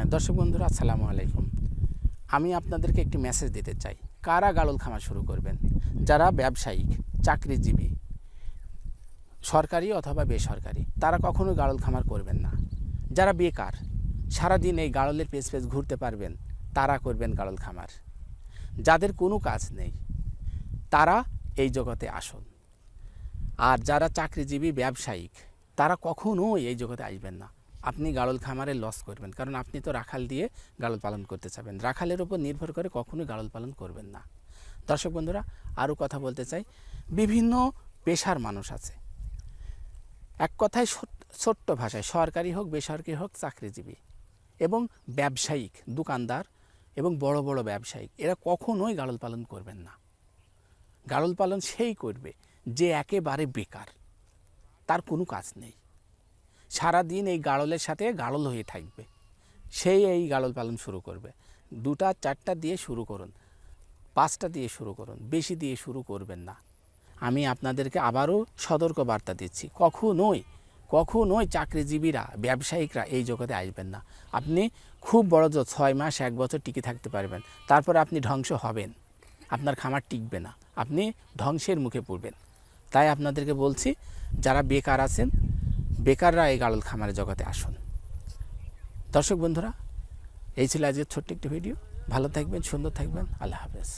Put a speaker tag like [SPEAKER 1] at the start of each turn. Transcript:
[SPEAKER 1] হ্যাঁ দর্শক বন্ধুরা, আসসালামু আলাইকুম। আমি আপনাদেরকে একটি মেসেজ দিতে চাই। কারা গাড়ল খামার শুরু করবেন? যারা ব্যবসায়িক, চাকরিজীবী, সরকারি অথবা বেসরকারি, তারা কখনো গাড়ল খামার করবেন না। যারা বেকার, সারাদিন এই গাড়লের পেস পেস ঘুরতে পারবেন, তারা করবেন গাড়ল খামার। যাদের কোনো কাজ নেই, তারা এই জগতে আসুন। আর যারা চাকরিজীবী, ব্যবসায়িক, তারা কখনোই এই জগতে আসবেন না। আপনি গাড়ল খামারে লস করবেন। কারণ আপনি তো রাখাল দিয়ে গাড়ল পালন করতে চাবেন। রাখালের উপর নির্ভর করে কখনোই গাড়ল পালন করবেন না। দর্শক বন্ধুরা, আরও কথা বলতে চাই। বিভিন্ন পেশার মানুষ আছে। এক কথায় ছোট্ট ভাষায়, সরকারি হোক, বেসরকারি হোক, চাকরিজীবী এবং ব্যবসায়িক, দোকানদার এবং বড় বড় ব্যবসায়িক, এরা কখনোই গাড়ল পালন করবেন না। গাড়ল পালন সেই করবে যে একেবারে বেকার। তার কোনো কাজ নেই। সারাদিন এই গাড়লের সাথে গাড়ল হয়ে থাকবে। সেই এই গাড়ল পালন শুরু করবে। দুটা, চারটা দিয়ে শুরু করুন। পাঁচটা দিয়ে শুরু করুন। বেশি দিয়ে শুরু করবেন না। আমি আপনাদেরকে আবারও সতর্ক বার্তা দিচ্ছি। কখনোই কখনোই চাকরিজীবীরা, ব্যবসায়িকরা এই জগতে আসবেন না। আপনি খুব বড় জোর ছয় মাস, এক বছর টিকে থাকতে পারবেন। তারপর আপনি ধ্বংস হবেন। আপনার খামার টিকবে না। আপনি ধ্বংসের মুখে পড়বেন। তাই আপনাদেরকে বলছি, যারা বেকার আছেন বেকাররা এই গাড়ল খামারের জগতে আসুন। দর্শক বন্ধুরা, এই ছিল আজকের ছোট্ট একটি ভিডিও। ভালো থাকবেন, সুন্দর থাকবেন। আল্লাহ হাফেজ।